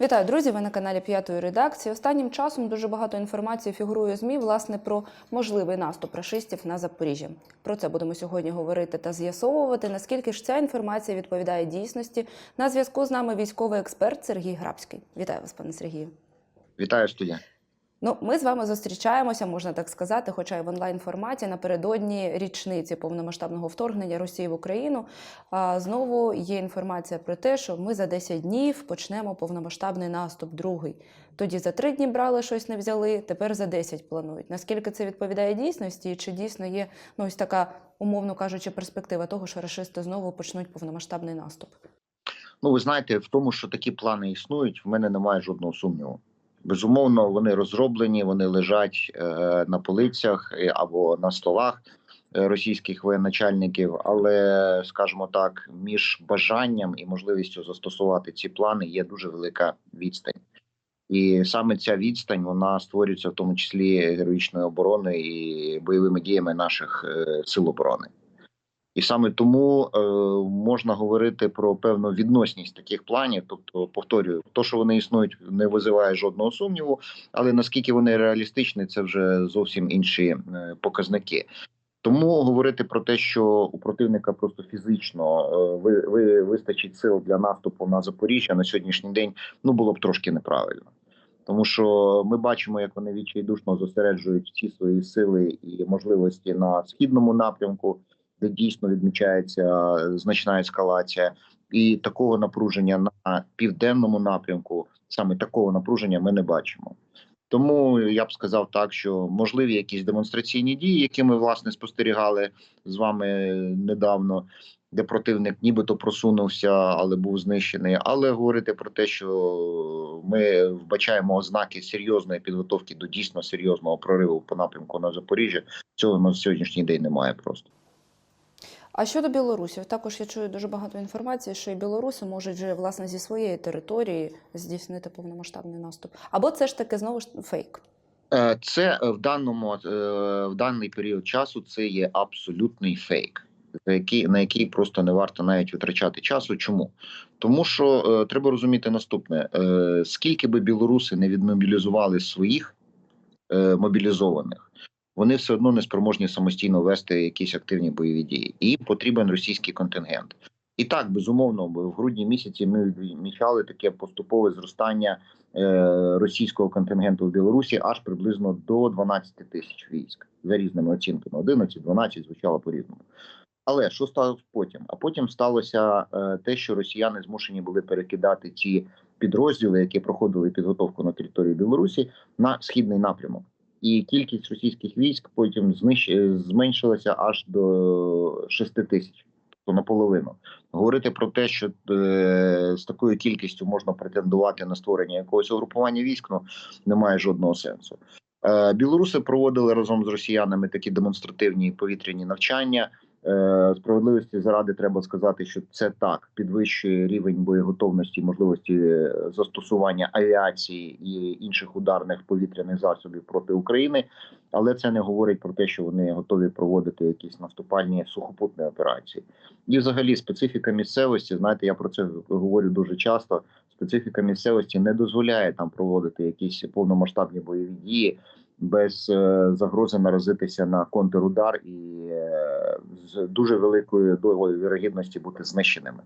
Вітаю, друзі! Ви на каналі П'ятої редакції. Останнім часом дуже багато інформації фігурує змі власне про можливий наступ рашистів на Запоріжжя. Про це будемо сьогодні говорити та з'ясовувати. Наскільки ж ця інформація відповідає дійсності? На зв'язку з нами військовий експерт Сергій Грабський. Вітаю вас, пане Сергію. Вітаю студія. Ну, ми з вами зустрічаємося, можна так сказати, хоча й в онлайн форматі напередодні річниці повномасштабного вторгнення Росії в Україну. А знову є інформація про те, що ми за 10 днів почнемо повномасштабний наступ, другий. Тоді за 3 дні брали щось не взяли, тепер за 10 планують. Наскільки це відповідає дійсності, чи дійсно є ну ось така, умовно кажучи, перспектива того, що рашисти знову почнуть повномасштабний наступ? Ну, ви знаєте, в тому, що такі плани існують, в мене немає жодного сумніву. Безумовно, вони розроблені, вони лежать е, на полицях е, або на столах е, російських воєначальників, але, скажімо так, між бажанням і можливістю застосувати ці плани є дуже велика відстань. І саме ця відстань вона створюється в тому числі героїчною обороною і бойовими діями наших сил оборони. І саме тому е, можна говорити про певну відносність таких планів. Тобто, повторюю, то, що вони існують, не визиває жодного сумніву, але наскільки вони реалістичні, це вже зовсім інші е, показники. Тому говорити про те, що у противника просто фізично е, ви, ви вистачить сил для наступу на Запоріжжя на сьогоднішній день, ну було б трошки неправильно. Тому що ми бачимо, як вони відчайдушно зосереджують всі свої сили і можливості на східному напрямку, де дійсно відмічається значна ескалація, і такого напруження на південному напрямку, саме такого напруження, ми не бачимо. Тому я б сказав так, що можливі якісь демонстраційні дії, які ми власне спостерігали з вами недавно, де противник нібито просунувся, але був знищений. Але говорити про те, що ми вбачаємо ознаки серйозної підготовки до дійсно серйозного прориву по напрямку на Запоріжжя, цього на сьогоднішній день немає просто. А щодо білорусів, також я чую дуже багато інформації, що і білоруси можуть вже власне зі своєї території здійснити повномасштабний наступ. Або це ж таки знову ж фейк. Е, Це е, в даному е, в даний період часу це є абсолютний фейк, на який просто не варто навіть витрачати часу. Чому? Тому що треба розуміти наступне: скільки би білоруси не відмобілізували своїх мобілізованих, вони все одно не спроможні самостійно вести якісь активні бойові дії, їм потрібен російський контингент. І так, безумовно, в грудні місяці ми відмічали таке поступове зростання е, російського контингенту в Білорусі аж приблизно до 12 тисяч військ за різними оцінками. 11-12 звучало по різному. Але що сталося потім? А потім сталося е, те, що росіяни змушені були перекидати ці підрозділи, які проходили підготовку на території Білорусі, на східний напрямок. І кількість російських військ потім знищ... зменшилася аж до 6 тисяч, тобто наполовину. Говорити про те, що е, з такою кількістю можна претендувати на створення якогось угрупування військ, ну немає жодного сенсу. Е, білоруси проводили разом з росіянами такі демонстративні повітряні навчання. Е, Справедливості заради треба сказати, що це так підвищує рівень боєготовності, можливості е, застосування авіації і інших ударних повітряних засобів проти України, але це не говорить про те, що вони готові проводити якісь наступальні сухопутні операції. І, взагалі, специфіка місцевості, знаєте, я про це говорю дуже часто. Специфіка місцевості не дозволяє там проводити якісь повномасштабні бойові дії без е, загрози наразитися на контрудар і е, з дуже великою долею вірогідності бути знищеними.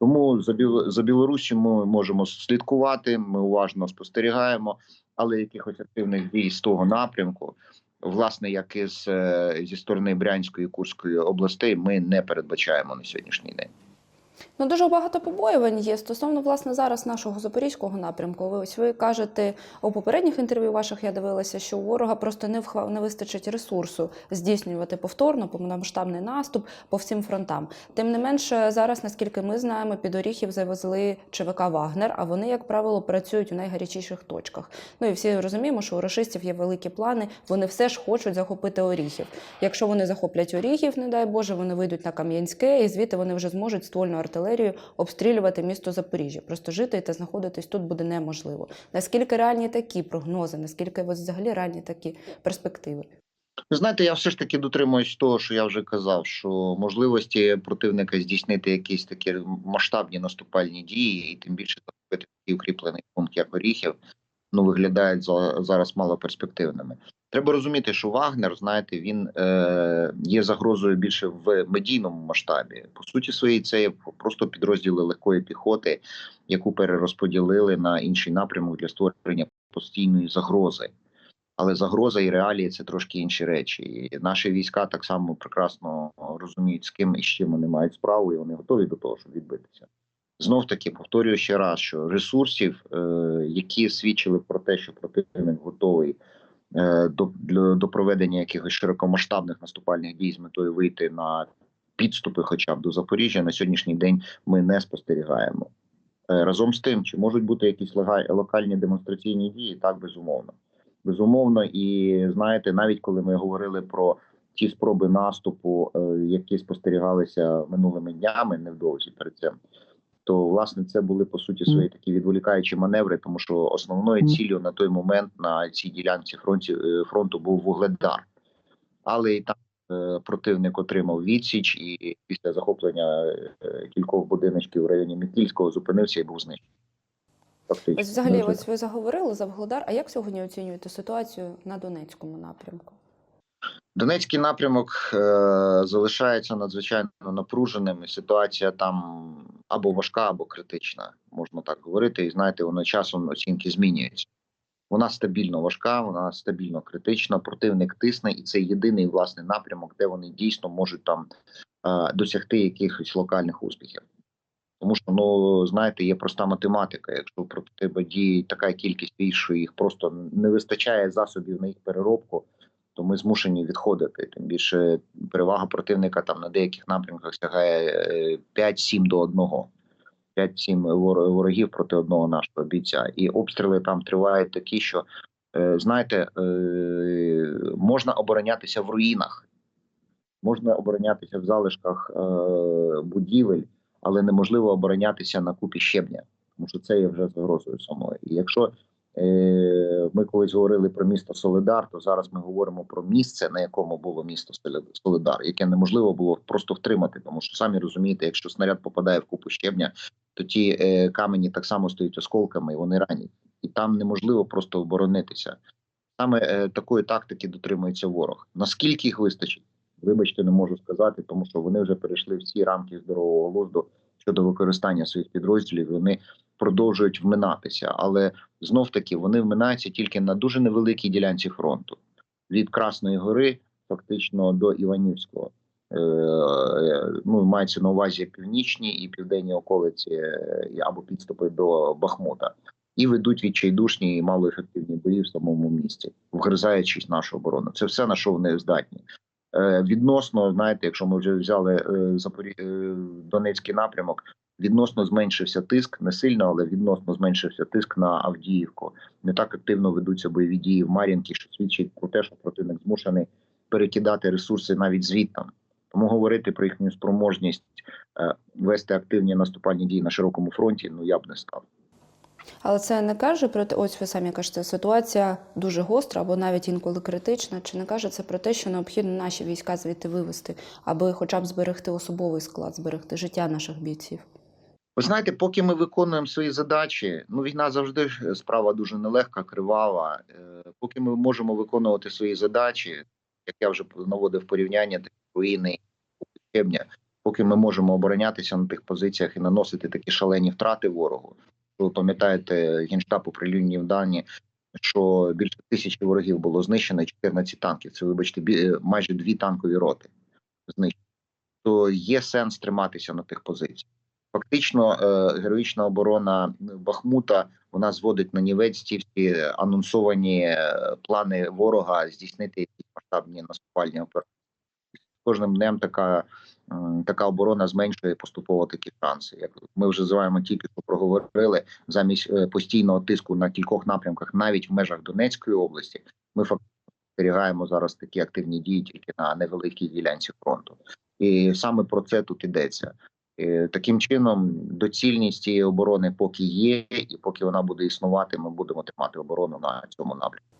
Тому за Біл... за Білорусі ми можемо слідкувати. Ми уважно спостерігаємо, але якихось активних дій з того напрямку, власне, як і з е, зі сторони Брянської і Курської областей, ми не передбачаємо на сьогоднішній день. Ну дуже багато побоювань є стосовно власне зараз нашого запорізького напрямку. Ви ось ви кажете у попередніх інтерв'ю ваших я дивилася, що у ворога просто не вхва... не вистачить ресурсу здійснювати повторно повномасштабний наступ по всім фронтам. Тим не менше, зараз, наскільки ми знаємо, під Оріхів завезли ЧВК Вагнер, а вони, як правило, працюють у найгарячіших точках. Ну і всі розуміємо, що у рашистів є великі плани. Вони все ж хочуть захопити Оріхів. Якщо вони захоплять Оріхів, не дай Боже, вони вийдуть на Кам'янське, і звідти вони вже зможуть ствольну артилерію обстрілювати місто Запоріжжя. Просто жити та знаходитись тут буде неможливо. Наскільки реальні такі прогнози? Наскільки ось взагалі реальні такі перспективи? Ви знаєте, я все ж таки дотримуюсь того, що я вже казав, що можливості противника здійснити якісь такі масштабні наступальні дії, і тим більше такий укріплений пункт, як Оріхів, ну виглядають за- зараз малоперспективними. Треба розуміти, що Вагнер, знаєте, він е, є загрозою більше в медійному масштабі. По суті, своїй це є просто підрозділи легкої піхоти, яку перерозподілили на інший напрямок для створення постійної загрози. Але загроза і реалії це трошки інші речі. І наші війська так само прекрасно розуміють, з ким і з чим вони мають справу, і вони готові до того, щоб відбитися. Знов таки повторюю ще раз, що ресурсів, е, які свідчили про те, що противник готовий до, для- до проведення якихось широкомасштабних наступальних дій з метою вийти на підступи, хоча б до Запоріжжя, на сьогоднішній день ми не спостерігаємо. Е, Разом з тим, чи можуть бути якісь локальні демонстраційні дії? Так, безумовно. Безумовно, і знаєте, навіть коли ми говорили про ті спроби наступу, е, які спостерігалися минулими днями, невдовзі перед цим, то власне це були по суті свої такі відволікаючі маневри, тому що основною ціллю на той момент на цій ділянці фронті, е, фронту був вугледар, але і там е, противник отримав відсіч, і після захоплення е, кількох будиночків в районі Мікільського зупинився і був знищений. Фактично. Ось взагалі, ось ви заговорили за Вугледар. А як сьогодні оцінюєте ситуацію на Донецькому напрямку? Донецький напрямок е, залишається надзвичайно напруженим. і Ситуація там або важка, або критична, можна так говорити. І знаєте, воно часом оцінки змінюються. Вона стабільно важка, вона стабільно критична. Противник тисне, і це єдиний власний напрямок, де вони дійсно можуть там е, досягти якихось локальних успіхів. Тому що ну знаєте, є проста математика. Якщо проти тебе діє така кількість військ, що їх просто не вистачає засобів на їх переробку, то ми змушені відходити. Тим більше перевага противника там на деяких напрямках сягає е, 5-7 до 1. 5-7 ворогів проти одного нашого бійця. І обстріли там тривають такі, що е, знаєте, е, можна оборонятися в руїнах, можна оборонятися в залишках е, будівель, але неможливо оборонятися на купі щебня, тому що це є вже загрозою самою. І якщо е, ми колись говорили про місто Солидар, то зараз ми говоримо про місце, на якому було місто Солидар, яке неможливо було просто втримати, тому що самі розумієте, якщо снаряд попадає в купу щебня, то ті е, камені так само стають осколками, і вони ранять, і там неможливо просто оборонитися. Саме е, такої тактики дотримується ворог. Наскільки їх вистачить? Вибачте, не можу сказати, тому що вони вже перейшли всі рамки здорового глузду щодо використання своїх підрозділів. Вони продовжують вминатися, але знов таки вони вминаються тільки на дуже невеликій ділянці фронту від Красної Гори, фактично до Іванівського. Е, е, Ну, мається на увазі північні і південні околиці е, або підступи до Бахмута, і ведуть відчайдушні і малоефективні бої в самому місті, вгризаючись нашу оборону. Це все на що вони здатні. Відносно, знаєте, якщо ми вже взяли Запорі... Донецький напрямок, відносно зменшився тиск, не сильно, але відносно зменшився тиск на Авдіївку. Не так активно ведуться бойові дії в Мар'їнці, що свідчить про те, що противник змушений перекидати ресурси навіть звідтам. Тому говорити про їхню спроможність е, вести активні наступальні дії на широкому фронті, ну я б не став. Але це не каже про те, ось ви самі кажете, ситуація дуже гостра або навіть інколи критична. Чи не каже це про те, що необхідно наші війська звідти вивести, аби хоча б зберегти особовий склад, зберегти життя наших бійців? Ви знаєте, поки ми виконуємо свої задачі, ну війна завжди справа дуже нелегка, кривава. Е, Поки ми можемо виконувати свої задачі, як я вже наводив порівняння руїни щебня, поки ми можемо оборонятися на тих позиціях і наносити такі шалені втрати ворогу. Ви пам'ятаєте, генштаб оприлюднив дані, що більше тисячі ворогів було знищено, і 14 танків. Це, вибачте, е, майже дві танкові роти знищено. То є сенс триматися на тих позиціях. Фактично, е, героїчна оборона Бахмута вона зводить на нівець ті всі анонсовані е, плани ворога здійснити якісь масштабні наступальні операції. Кожним днем така, така оборона зменшує поступово такі шанси. Як ми вже називаємо тільки що проговорили, замість е, постійного тиску на кількох напрямках, навіть в межах Донецької області, ми фактично спостерігаємо зараз такі активні дії тільки на невеликій ділянці фронту. І саме про це тут йдеться. Е, Таким чином, доцільність цієї оборони поки є, і поки вона буде існувати, ми будемо тримати оборону на цьому напрямку.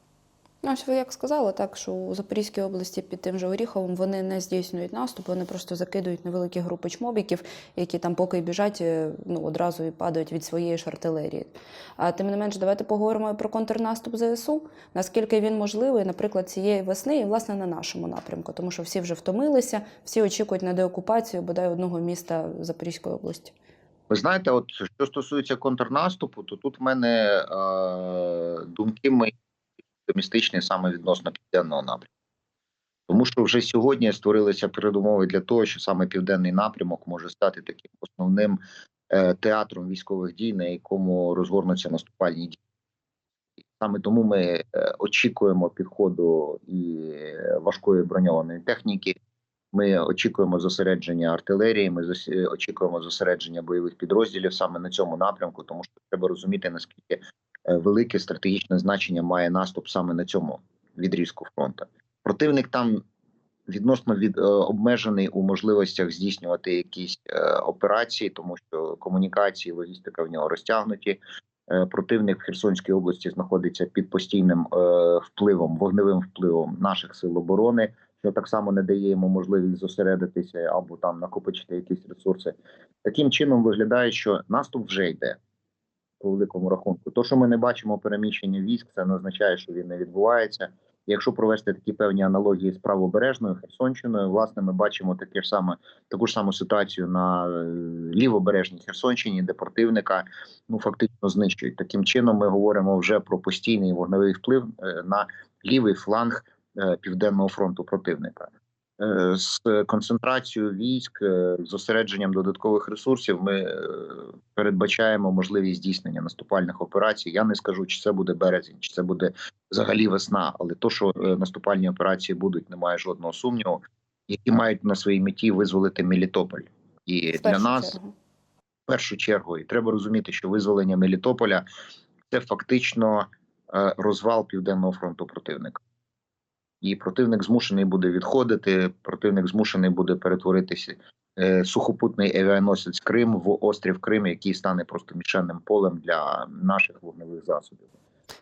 Ну, Ось ви як сказали, так що у Запорізькій області під тим же Оріховим вони не здійснюють наступ, вони просто закидують невеликі групи чмобіків, які там поки біжать, е, ну одразу і падають від своєї ж артилерії. А тим не менш, давайте поговоримо про контрнаступ ЗСУ. Наскільки він можливий, наприклад, цієї весни, і власне на нашому напрямку, тому що всі вже втомилися, всі очікують на деокупацію бодай одного міста Запорізької області. Ви знаєте, от що стосується контрнаступу, то тут в мене е, думки мої оптимістичні саме відносно південного напрямку. Тому що вже сьогодні створилися передумови для того, що саме південний напрямок може стати таким основним е, театром військових дій, на якому розгорнуться наступальні дії. Саме тому ми е, очікуємо підходу і важкої броньованої техніки. Ми очікуємо зосередження артилерії. Ми е, очікуємо зосередження бойових підрозділів саме на цьому напрямку, тому що треба розуміти наскільки велике стратегічне значення має наступ саме на цьому відрізку фронту. Противник там відносно від е, обмежений у можливостях здійснювати якісь е, операції, тому що комунікації, логістика в нього розтягнуті. Е, Противник в Херсонській області знаходиться під постійним е, впливом, вогневим впливом наших сил оборони що так само не дає йому можливість зосередитися або там накопичити якісь ресурси. Таким чином виглядає, що наступ вже йде по великому рахунку. То, що ми не бачимо переміщення військ, це не означає, що він не відбувається. Якщо провести такі певні аналогії з правобережною Херсонщиною, власне, ми бачимо таке ж саме таку ж саму ситуацію на е, лівобережній Херсонщині, де противника ну фактично знищують. Таким чином, ми говоримо вже про постійний вогневий вплив е, на лівий фланг е, південного фронту противника. Е, З концентрацією військ, е, з зосередженням додаткових ресурсів, ми е, передбачаємо можливість здійснення наступальних операцій. Я не скажу, чи це буде березень, чи це буде взагалі весна, але то, що наступальні операції будуть, немає жодного сумніву, які мають на своїй меті визволити Мелітополь. І для нас в першу чергу, і треба розуміти, що визволення Мелітополя це фактично розвал південного фронту противника. І противник змушений буде відходити. Противник змушений буде перетворитися е, сухопутний авіаносець Крим в острів Крим, який стане просто мішенним полем для наших вогневих засобів.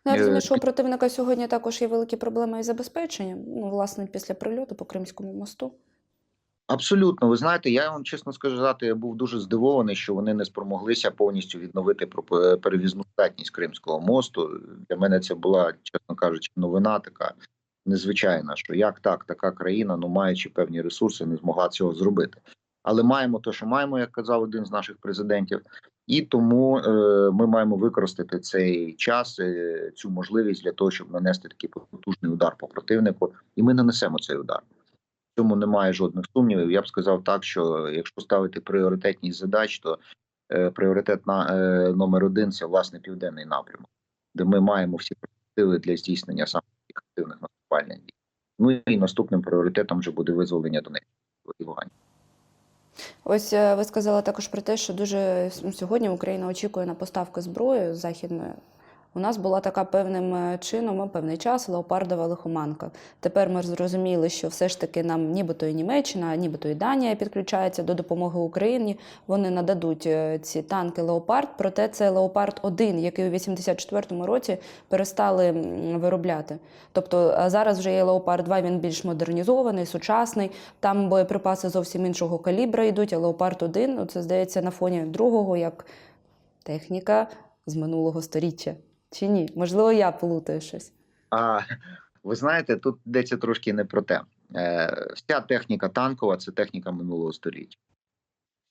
Ну, я розумію, Е, що у противника сьогодні також є великі проблеми із забезпеченням. Ну, власне, після прильоту по Кримському мосту. Абсолютно, ви знаєте, я вам чесно сказати, я був дуже здивований, що вони не спромоглися повністю відновити про- перевізну здатність Кримського мосту. Для мене це була, чесно кажучи, новина така незвичайна, що як так, така країна, ну маючи певні ресурси, не змогла цього зробити. Але маємо те, що маємо, як казав один з наших президентів, і тому е, ми маємо використати цей час, е, цю можливість для того, щоб нанести такий потужний удар по противнику, і ми нанесемо цей удар. Цьому немає жодних сумнівів. Я б сказав так, що якщо ставити пріоритетність задач, то е, пріоритет на е, номер один це власне південний напрямок, де ми маємо всі перспективи для здійснення саме таких активних наступальних дій. Ну і наступним пріоритетом вже буде визволення Донецької і Луганської. Ось е, ви сказали також про те, що дуже сьогодні Україна очікує на поставки зброї західної. У нас була така певним е, чином е, певний час леопардова лихоманка. Тепер ми зрозуміли, що все ж таки нам нібито і Німеччина, нібито і Данія підключаються до допомоги Україні. Вони нададуть е, ці танки Леопард. Проте це Леопард 1 який у 84-му році перестали виробляти. Тобто зараз вже є Леопард 2 він більш модернізований, сучасний. Там боєприпаси зовсім іншого калібра йдуть, а Леопард 1 ну, це здається на фоні другого як техніка з минулого сторіччя. Чи ні? Можливо, я плутаю щось. А ви знаєте, тут йдеться трошки не про те. Е, вся техніка танкова це техніка минулого століття.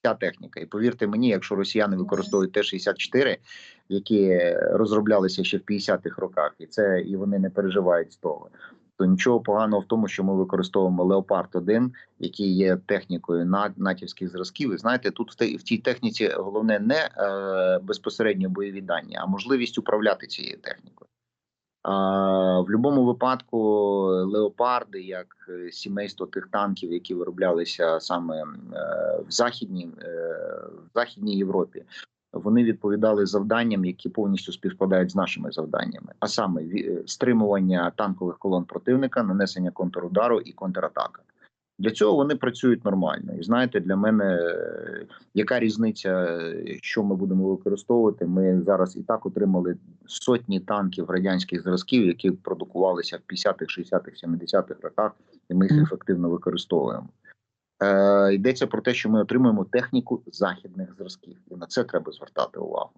Вся техніка. І повірте мені, якщо росіяни використовують Т-64, які розроблялися ще в 50-х роках, і це і вони не переживають з того, то нічого поганого в тому, що ми використовуємо Леопард 1 який є технікою натівських зразків. І знаєте, тут в, цій техніці головне не е, безпосередньо бойові дані, а можливість управляти цією технікою. В будь-якому випадку леопарди, як е, сімейство тих танків, які вироблялися саме е, в західній в західній Європі, вони відповідали завданням, які повністю співпадають з нашими завданнями, а саме е, стримування танкових колон противника, нанесення контрудару і контратака. Для цього вони працюють нормально. І знаєте, для мене е, яка різниця, е, що ми будемо використовувати? Ми зараз і так отримали сотні танків радянських зразків, які продукувалися в 50-х, 60-х, 70-х роках, і ми їх ефективно використовуємо. Е, йдеться про те, що ми отримуємо техніку західних зразків, і на це треба звертати увагу,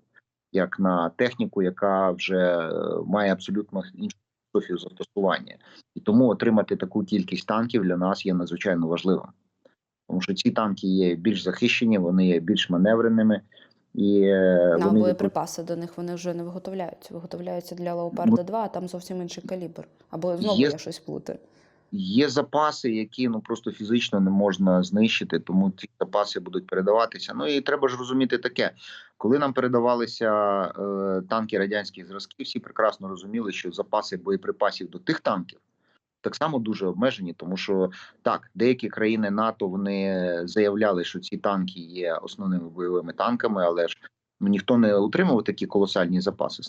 як на техніку, яка вже е, має абсолютно іншу філософію застосування. І тому отримати таку кількість танків для нас є надзвичайно важливим. Тому що ці танки є більш захищені, вони є більш маневреними і е, На вони боєприпаси до них вони вже не виготовляються. Виготовляються для Леопарда 2, а там зовсім інший калібр. Або знову Є- я щось плутаю. Є запаси, які ну просто фізично не можна знищити, тому ці запаси будуть передаватися. Ну і треба ж розуміти таке, коли нам передавалися е, танки радянських зразків, всі прекрасно розуміли, що запаси боєприпасів до тих танків так само дуже обмежені, тому що так, деякі країни НАТО вони заявляли, що ці танки є основними бойовими танками, але ж ну, ніхто не утримував такі колосальні запаси.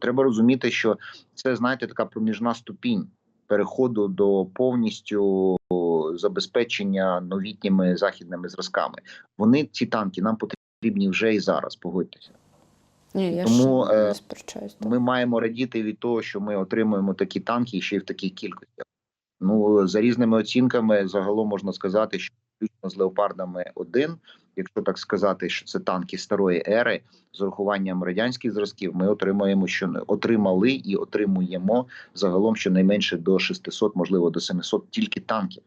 Треба розуміти, що це знаєте така проміжна ступінь переходу до повністю забезпечення новітніми західними зразками. Вони ці танки нам потрібні вже і зараз. Погодьтеся. Ні, я Тому, ж е, не сперечаюсь. Ми маємо радіти від того, що ми отримуємо такі танки ще й в таких кількостях. Ну за різними оцінками, загалом можна сказати, що з леопардами 1 якщо так сказати, що це танки старої ери з урахуванням радянських зразків, ми отримаємо, що не- отримали і отримуємо загалом щонайменше до 600, можливо, до 700 тільки танків.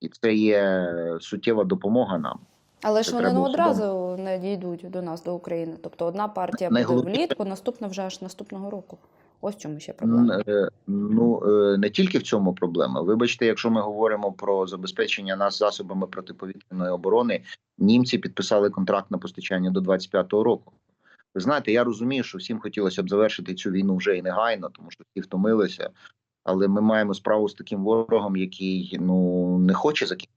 І це є суттєва допомога нам. Але це ж вони не одразу не дійдуть до нас, до України. Тобто одна партія буде влітку, наступна вже аж наступного року. Ось чому ще проблема. Е, Ну е, не тільки в цьому проблема. Вибачте, якщо ми говоримо про забезпечення нас засобами протиповітряної оборони, німці підписали контракт на постачання до 25-го року. Ви знаєте, я розумію, що всім хотілося б завершити цю війну вже і негайно, тому що всі втомилися. Але ми маємо справу з таким ворогом, який ну не хоче закінчити.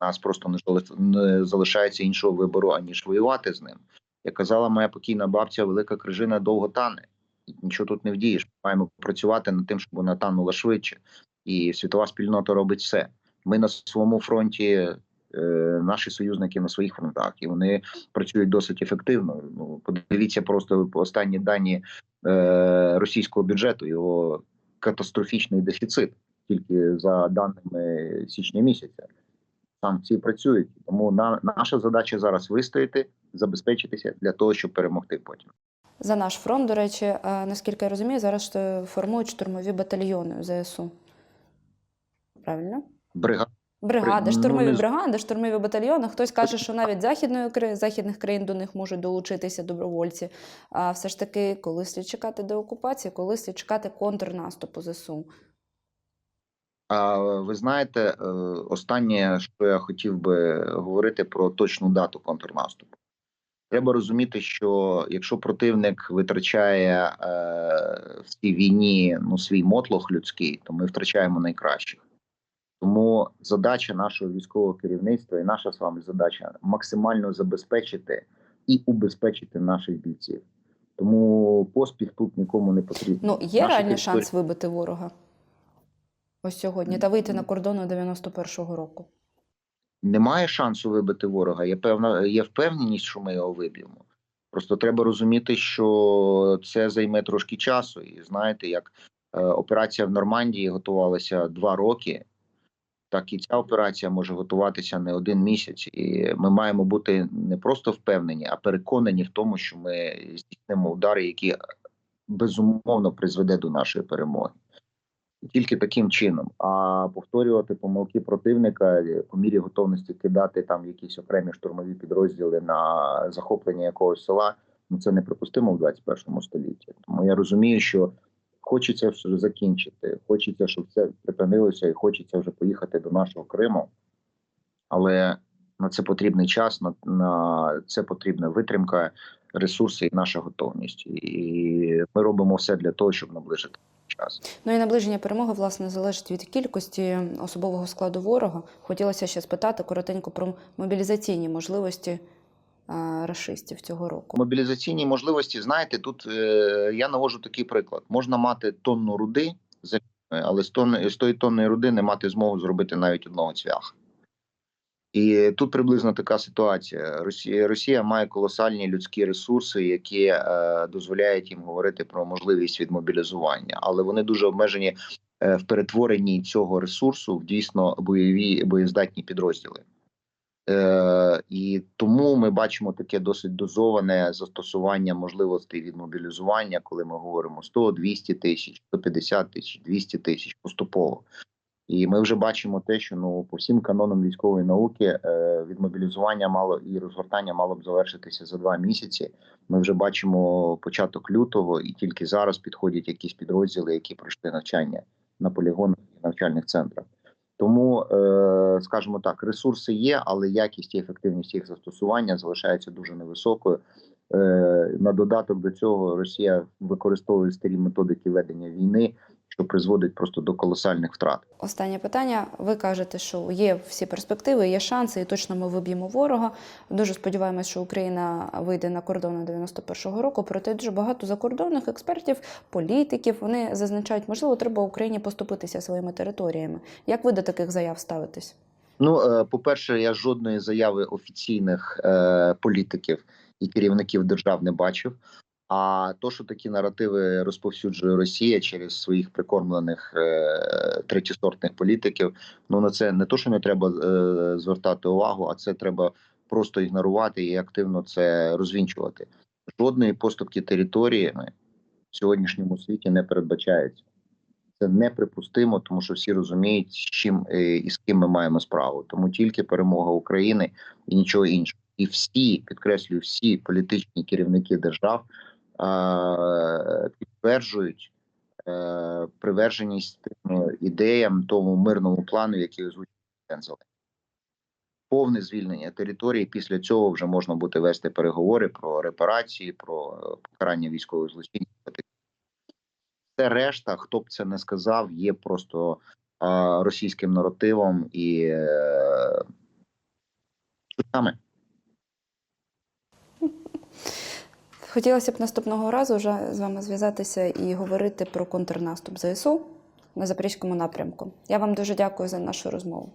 Нас просто не зали- не залишається іншого вибору, аніж воювати з ним. Як казала моя покійна бабця, велика крижина довго тане. Нічого тут не вдієш. Маємо працювати над тим, щоб вона танула швидше. І світова спільнота робить все. Ми на своєму фронті, е, наші союзники на своїх фронтах, і вони працюють досить ефективно. Ну подивіться просто останні дані е, російського бюджету. Його катастрофічний дефіцит тільки за даними січня місяця. Санкції працюють, тому на наша задача зараз вистояти, забезпечитися для того, щоб перемогти потім. За наш фронт, до речі, е, наскільки я розумію, зараз формують штурмові батальйони ЗСУ. Правильно? Бригада Бригади, Ну, штурмові бригади, штурмові батальйони. Хтось каже, що навіть західної західних країн до них можуть долучитися добровольці. А все ж таки, коли слід чекати деокупації, коли слід чекати контрнаступу ЗСУ. А ви знаєте, е, останнє, що я хотів би говорити про точну дату контрнаступу. Треба розуміти, що якщо противник витрачає е, в цій війні ну, свій мотлох людський, то ми втрачаємо найкращих. Тому задача нашого військового керівництва і наша з вами задача максимально забезпечити і убезпечити наших бійців. Тому поспіх тут нікому не потрібен. Ну, є Наші реальний території- шанс вибити ворога ось сьогодні та вийти на кордони 91-го року. Немає шансу вибити ворога. Є певна є впевненість, що ми його виб'ємо. Просто треба розуміти, що це займе трошки часу. І знаєте, як е, операція в Нормандії готувалася два роки, так і ця операція може готуватися не один місяць. І ми маємо бути не просто впевнені, а переконані в тому, що ми здійснимо удари, які безумовно призведе до нашої перемоги. Тільки таким чином. А повторювати помилки противника по мірі готовності кидати там якісь окремі штурмові підрозділи на захоплення якогось села. Ну це неприпустимо в 21 столітті. Тому я розумію, що хочеться вже закінчити, хочеться, щоб це припинилося, і хочеться вже поїхати до нашого Криму. Але на це потрібний час, на, на це потрібна витримка, ресурси і наша готовність. І ми робимо все для того, щоб наближити час. Ну і наближення перемоги, власне, залежить від кількості особового складу ворога. Хотілося ще спитати коротенько про мобілізаційні можливості рашистів цього року. Мобілізаційні можливості, знаєте, тут е, я навожу такий приклад: можна мати тонну руди але з, тонни, з тої тонної руди не мати змогу зробити навіть одного цвяха. І тут приблизно така ситуація. Росія, Росія має колосальні людські ресурси, які е, дозволяють їм говорити про можливість відмобілізування, але вони дуже обмежені е, в перетворенні цього ресурсу в дійсно бойові боєздатні підрозділи. Е, і тому ми бачимо таке досить дозоване застосування можливостей відмобілізування, коли ми говоримо 100, 200 тисяч, 150 тисяч, 200 тисяч поступово. І ми вже бачимо те, що ну по всім канонам військової науки е, відмобілізування мало і розгортання мало б завершитися за два місяці. Ми вже бачимо початок лютого, і тільки зараз підходять якісь підрозділи, які пройшли навчання на полігонах і навчальних центрах. Тому, е, скажімо так, ресурси є, але якість і ефективність їх застосування залишається дуже невисокою. Е, на додаток до цього Росія використовує старі методики ведення війни, що призводить просто до колосальних втрат. Останнє питання. Ви кажете, що є всі перспективи, є шанси, і точно ми виб'ємо ворога. Дуже сподіваємось, що Україна вийде на кордони 91-го року. Проте дуже багато закордонних експертів, політиків вони зазначають, можливо, треба Україні поступитися своїми територіями. Як ви до таких заяв ставитесь? Ну, е, по-перше, я жодної заяви офіційних е, політиків і керівників держав не бачив. А то, що такі наративи розповсюджує Росія через своїх прикормлених е, третєсортних політиків, ну на це не то, що не треба е, звертати увагу, а це треба просто ігнорувати і активно це розвінчувати. Жодної поступки територіями в сьогоднішньому світі не передбачається. Це неприпустимо, тому що всі розуміють, з чим е, і з ким ми маємо справу. Тому тільки перемога України і нічого іншого. І всі підкреслюю, всі політичні керівники держав підтверджують е, приверженість тим ідеям тому мирному плану, який озвучив. Повне звільнення території. Після цього вже можна буде вести переговори про репарації, про покарання військових злочинів. Все решта, хто б це не сказав, є просто е, російським наративом і е, чутами. Хотілося б наступного разу вже з вами зв'язатися і говорити про контрнаступ ЗСУ на Запорізькому напрямку. Я вам дуже дякую за нашу розмову.